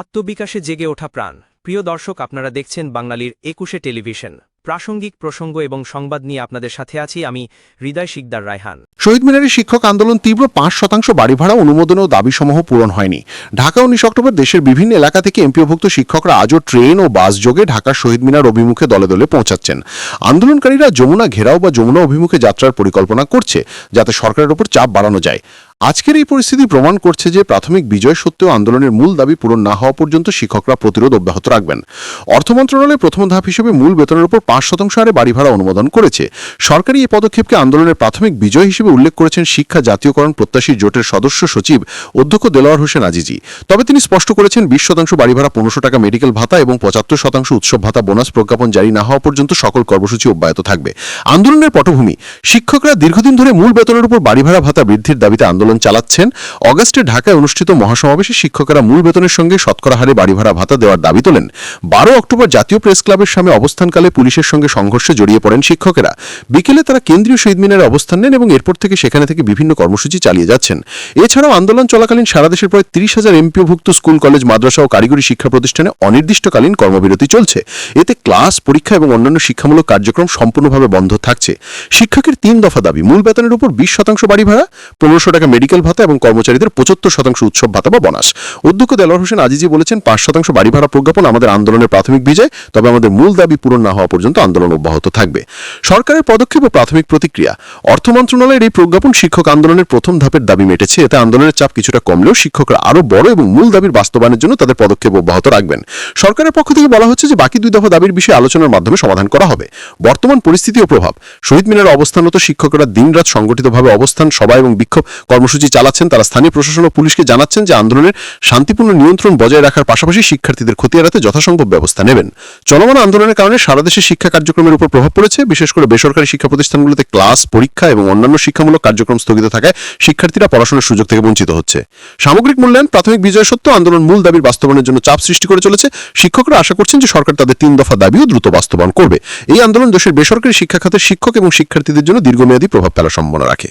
আত্মবিকাশে জেগে ওঠা প্রাণ। প্রিয় দর্শক, আপনারা দেখছেন বাঙালির একুশে টেলিভিশন। প্রাসঙ্গিক প্রসঙ্গ এবং সংবাদ নিয়ে আপনাদের সাথে আছি আমি হৃদয় শিকদার রায়হান। শহীদ মিনারের শিক্ষক আন্দোলন তীব্র পাঁচ শতাংশ বাড়ি ভাড়া, অনুমোদন ও দাবিসমূহ পূরণ হয়নি। ঢাকা উনিশ অক্টোবর দেশের বিভিন্ন এলাকা থেকে এমপিওভুক্ত শিক্ষকরা আজও ট্রেন ও বাস যোগে ঢাকার শহীদ মিনার অভিমুখে দলে দলে পৌঁছাচ্ছেন। আন্দোলনকারীরা যমুনা ঘেরাও বা যমুনা অভিমুখে যাত্রার পরিকল্পনা করছে, যাতে সরকারের ওপর চাপ বাড়ানো যায়। আজকের এই পরিস্থিতি প্রমাণ করছে যে প্রাথমিক বিজয় সত্ত্বেও আন্দোলনের মূল দাবি পূরণ না হওয়া পর্যন্ত শিক্ষকরা প্রতিরোধ অব্যাহত রাখবেন। অর্থ মন্ত্রণালয় প্রথম ধাপ হিসেবে মূল বেতনের উপর পাঁচ শতাংশ হারে বাড়ি ভাড়া অনুমোদন করেছে। সরকারি এই পদক্ষেপকে আন্দোলনের প্রাথমিক বিজয় হিসেবে উল্লেখ করেছেন শিক্ষা, জাতীয়করণ, প্রত্যাশী জোটের সদস্য সচিব অধ্যক্ষ দেলোয়ার হোসেন আজিজি। তবে তিনি স্পষ্ট করেছেন, বিশ শতাংশ বাড়ি ভাড়া, পনেরোশো টাকা মেডিকেল ভাতা এবং পঁচাত্তর শতাংশ উৎসব ভাতা বোনাস প্রজ্ঞাপন জারি না হওয়া পর্যন্ত সকল কর্মসূচি অব্যাহত থাকবে। আন্দোলনের পটভূমি, শিক্ষকরা দীর্ঘদিন ধরে মূল বেতনের উপর বাড়ি ভাড়া ভাতা বৃদ্ধির দাবিতে আন্দোলন চালাচ্ছেন। অগস্টে ঢাকায় অনুষ্ঠিত মহাসমাবেশে শিক্ষকেরা মূল বেতনের সঙ্গে শতকরা হারে বাড়ি ভাড়া ভাতা দেওয়ার দাবি তোলেন। বারো অক্টোবর জাতীয় প্রেস ক্লাবের সামনে অবস্থানকালে পুলিশের সঙ্গে সংঘর্ষে জড়িয়ে পড়েন শিক্ষকেরা। বিকেলে তারা কেন্দ্রীয় শহীদ মিনারে অবস্থান নেন এবং এরপর থেকে সেখানে থেকে বিভিন্ন কর্মসূচি চালিয়ে যাচ্ছেন। এছাড়াও আন্দোলন চলাকালীন সারা দেশের প্রায় তিরিশ হাজার এমপিওভুক্ত স্কুল, কলেজ, মাদ্রাসা ও কারিগরি শিক্ষা প্রতিষ্ঠানে অনির্দিষ্টকালীন কর্মবিরতি চলছে। এতে ক্লাস, পরীক্ষা এবং অন্যান্য শিক্ষামূলক কার্যক্রম সম্পূর্ণভাবে বন্ধ থাকছে। শিক্ষকের তিন দফা দাবি, মূল বেতনের উপর বিশ শতাংশ বাড়ি ভাড়া, পনেরোশো টাকা মেডিকেল ভাতা এবং কর্মচারীদের পঁচাত্তর শতাংশ উৎসব ভাতা বা বোনাস অধ্যক্ষ দেলোয়ার হোসেন আজিজি বলেছেন, পাঁচ শতাংশ বাড়ি ভাড়া প্রজ্ঞাপন আমাদের আন্দোলনের প্রাথমিক বিজয়, তবে আমাদের মূল দাবি পূরণ না হওয়া পর্যন্ত আন্দোলন অব্যাহত থাকবে। সরকারের পদক্ষেপ ও প্রাথমিক প্রতিক্রিয়া। অর্থ মন্ত্রণালয়ের এই প্রজ্ঞাপন শিক্ষক আন্দোলনের প্রথম ধাপের দাবি মেটেছে, এতে আন্দোলনের চাপ কিছুটা কমলেও শিক্ষকরা আরও বড় এবং মূল দাবির বাস্তবায়নের জন্য তাদের পদক্ষেপ অব্যাহত রাখবেন। সরকারের পক্ষ থেকে বলা হচ্ছে যে, বাকি দুই দফা দাবির বিষয়ে আলোচনার মাধ্যমে সমাধান করা হবে। বর্তমান পরিস্থিতি ও প্রভাব। শহীদ মিনার অবস্থানরত শিক্ষকরা দিনরাত সংগঠিতভাবে অবস্থান, সভা এবং বিক্ষোভ কর্মসূচি চালাচ্ছেন, তারা স্থানীয় প্রশাসন ও পুলিশকে জানাচ্ছেন যে আন্দোলনের শান্তিপূর্ণ নিয়ন্ত্রণ বজায় রাখার পাশাপাশি শিক্ষার্থীদের ক্ষতি এড়াতে যথাসম্ভব ব্যবস্থা নেবেন। চলমান আন্দোলনের কারণে সারা দেশে শিক্ষা কার্যক্রমের উপর প্রভাব পড়েছে। বিশেষ করে বেসরকারি শিক্ষা প্রতিষ্ঠানগুলোতে ক্লাস, পরীক্ষা এবং অন্যান্য শিক্ষামূলক কার্যক্রম স্থগিত থাকায় শিক্ষার্থীরা পড়াশোনার সুযোগ থেকে বঞ্চিত হচ্ছে। সামগ্রিক মূল্যায়ন, প্রাথমিক বিজয় সত্ত্বেও আন্দোলন মূল দাবির বাস্তবায়নের জন্য চাপ সৃষ্টি করে চলেছে। শিক্ষকরা আশা করছেন যে সরকার তাদের তিন দফা দাবিও দ্রুত বাস্তবায়ন করবে। এই আন্দোলন দেশের বেসরকারি শিক্ষা খাতের শিক্ষক এবং শিক্ষার্থীদের জন্য দীর্ঘমেয়াদী প্রভাব ফেলার সম্ভাবনা রাখে।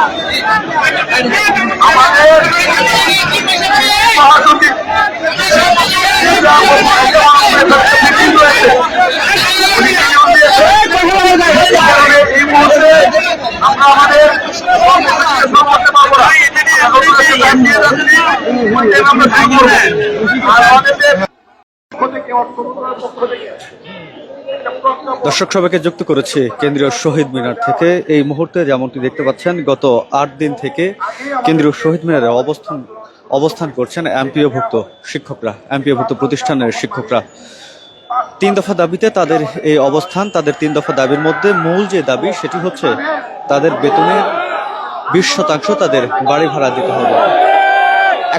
আমাদের মহাসচিব মিটিং রয়েছে উনি নিয়ম দিয়েছে এই কারণে এই মুহূর্তে আমরা আমাদের কর্মসূচিতে সব করতে পারব না কর্মসূচি ব্যাংকিয়ে যাচ্ছি ওইটাই আমরা শুরু করব আর আমাদের পক্ষ থেকে অর্থ মন্ত্রণালয়ের পক্ষ থেকে একটা প্রজ্ঞাপন দর্শক সবাইকে যুক্ত করেছে কেন্দ্রীয় শহীদ মিনার থেকে। এই মুহূর্তে যেমনটি দেখতে পাচ্ছেন, গত আট দিন থেকে কেন্দ্রীয় শহীদ মিনারে অবস্থান অবস্থান করছেন এমপিওভুক্ত শিক্ষকরা, এমপিওভুক্ত প্রতিষ্ঠানের শিক্ষকরা। তিন দফা দাবিতে তাদের এই অবস্থান, তাদের তিন দফা দাবির মধ্যে মূল যে দাবি সেটি হচ্ছে তাদের বেতনের বিশ শতাংশ তাদের বাড়ি ভাড়া দিতে হবে।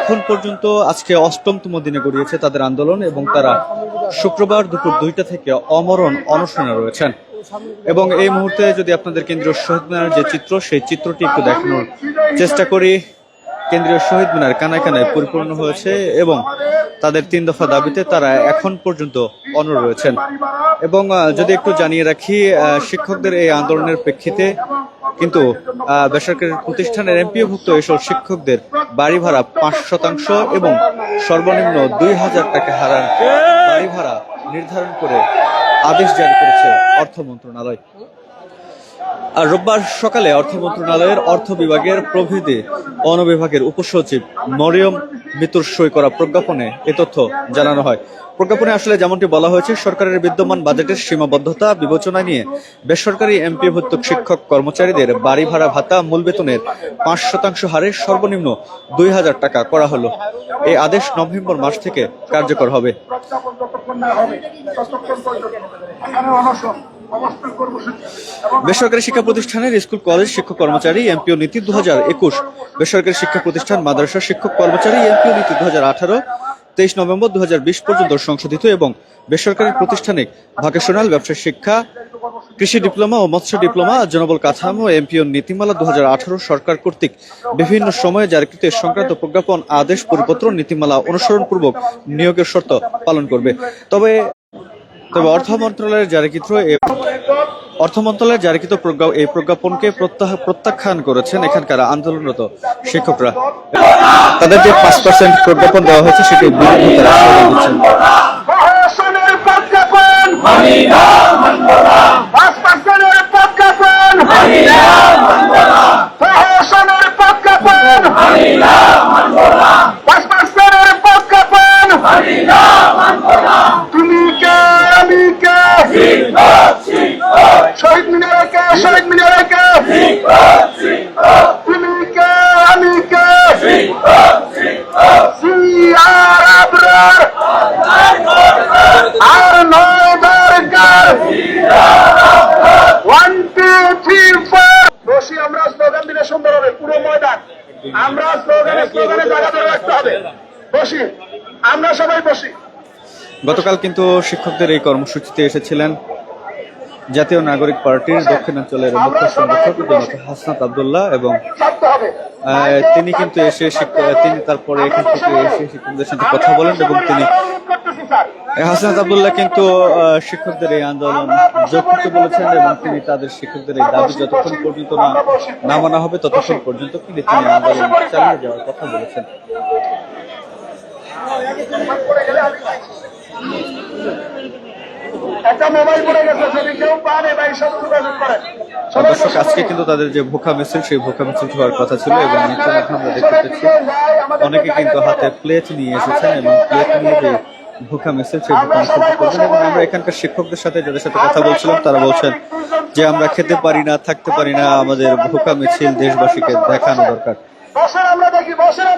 এখন পর্যন্ত আজকে অষ্টমতম দিনে গড়িয়েছে তাদের আন্দোলন এবং তারা শুক্রবার দুপুর দুইটা থেকে অমরণ অনশনে রয়েছেন। এবং এই মুহূর্তে যদি আপনাদের কেন্দ্রীয় শহীদ মিনার যে চিত্র, সেই চিত্রটি একটু দেখানোর চেষ্টা করি। কেন্দ্রীয় শহীদ মিনার কানায় কানায় পরিপূর্ণ হয়েছে এবং তাদের তিন দফা দাবিতে তারা এখন পর্যন্ত অনর রয়েছেন। এবং যদি একটু জানিয়ে রাখি শিক্ষকদের এই আন্দোলনের প্রেক্ষিতে কিন্তু বেসরকারি প্রতিষ্ঠানের এমপিওভুক্ত এসব শিক্ষকদের বাড়ি ভাড়া পাঁচ শতাংশ এবং সর্বনিম্ন দুই হাজার টাকা হারার বাড়ি ভাড়া নির্ধারণ করে আদেশ জারি করেছে অর্থ মন্ত্রণালয়। আর রোববার সকালে অর্থ মন্ত্রণালয়ের অর্থ বিভাগের প্রভৃতি অনুবিভাগের উপসচিব মরিয়ম মিতুর সই করা প্রজ্ঞাপনে এ তথ্য জানানো হয়। প্রজ্ঞাপনে আসলে যেমনটি বলা হয়েছে, সরকারের বিদ্যমান বাজেটের সীমাবদ্ধতা, বিবেচনা নিয়ে বেসরকারি এমপি এমপিভুক্ত শিক্ষক কর্মচারীদের বাড়ি ভাড়া ভাতা, মূল বেতনের পাঁচ শতাংশ হারে সর্বনিম্ন দুই হাজার টাকা করা হলো। এই আদেশ নভেম্বর মাস থেকে কার্যকর হবে। বেসরকারি শিক্ষা প্রতিষ্ঠানের স্কুল, কলেজ, শিক্ষক কর্মচারী, এমপিও নীতি দু হাজার একুশ। বেসরকারি শিক্ষা প্রতিষ্ঠান মাদ্রাসা শিক্ষক কর্মচারী, এমপিও নীতি দু তেইশ নভেম্বর দু হাজার বিশ পর্যন্ত সংশোধিত এবং বেসরকারি প্রতিষ্ঠানে ভোকেশনাল ব্যবসায় শিক্ষা, কৃষি ডিপ্লোমা ও মৎস্য ডিপ্লোমা, জনবল কাঠামো, এমপিও নীতিমালা দু হাজার আঠারো সরকার কর্তৃক বিভিন্ন সময়ে জারিকৃত সংক্রান্ত প্রজ্ঞাপন, আদেশ, পরিপত্র, নীতিমালা অনুসরণ পূর্বক নিয়োগের শর্ত পালন করবে। তবে তবে অর্থ মন্ত্রণালয়ের জারিকৃত অর্থ মন্ত্রণালয়ের জারিকৃত প্রজ্ঞা- এই প্রজ্ঞাপনকে প্রত্যাখ্যান করেছেন এখানকার আন্দোলনরত শিক্ষকরা। তাদের যে পাঁচ পার্সেন্ট প্রজ্ঞাপন দেওয়া হয়েছে সেটি বিরোধী তারা সরিয়ে দিচ্ছেন প্রহসনের প্রজ্ঞাপন মানি না পাঁচ পার্সেন্টের প্রজ্ঞাপন মানি না প্রহসনের প্রজ্ঞাপন মানি না পাঁচ পার্সেন্টের প্রজ্ঞাপন মানি না তুমি কে আমি কে শহীদ মিনারে কে শহীদ মিনারে কে তুমি কে আমি কে সিআর আবরার আর নয় দরকার ওয়ান টু থ্রি ফোর বসি আমরা স্লোগান দিলে সুন্দর হবে পুরো ময়দান। আমরা স্লোগানে স্লোগানে জায়গা ধরে রাখতে হবে। বসি। আমরা সবাই বসি। গতকাল কিন্তু শিক্ষকদের এই কর্মসূচিতে এসেছিলেন জাতীয় নাগরিক পার্টির দক্ষিণাঞ্চলের মুখ্য সংগঠক জনক হাসনাত আবদুল্লাহ এবং তিনি কিন্তু এসে শিক্ষ- তিনি তারপরে এখান থেকে এসে শিক্ষকদের সাথে কথা বলেন এবং তিনি হাসনাত আবদুল্লাহ কিন্তু শিক্ষকদের এই আন্দোলন যৌক্তিক বলেছেন এবং তিনি তাদের শিক্ষকদের এই দাবি যতক্ষণ পর্যন্ত না না মানা হবে ততক্ষণ পর্যন্ত কিন্তু তিনি আন্দোলন চালিয়ে যাওয়ার কথা বলেছেন। দর্শক আজকে কিন্তু তাদের যে ভুখা মিছিল সেই ভুখা মিছিল হওয়ার কথা ছিল এবং আমরা দেখতে পাচ্ছি অনেকে কিন্তু হাতে প্লেট নিয়ে এসেছেন এবং প্লেট নিয়ে যে ভুখা মিছিল সেই ভুখা মিছিল করবেন এবং আমরা এখানকার শিক্ষকদের সাথে যাদের সাথে কথা বলছিলাম তারা বলছেন যে আমরা খেতে পারি না থাকতে পারি না আমাদের ভুখা মিছিল দেশবাসীকে দেখানো দরকার। আমরা দেখি বসেন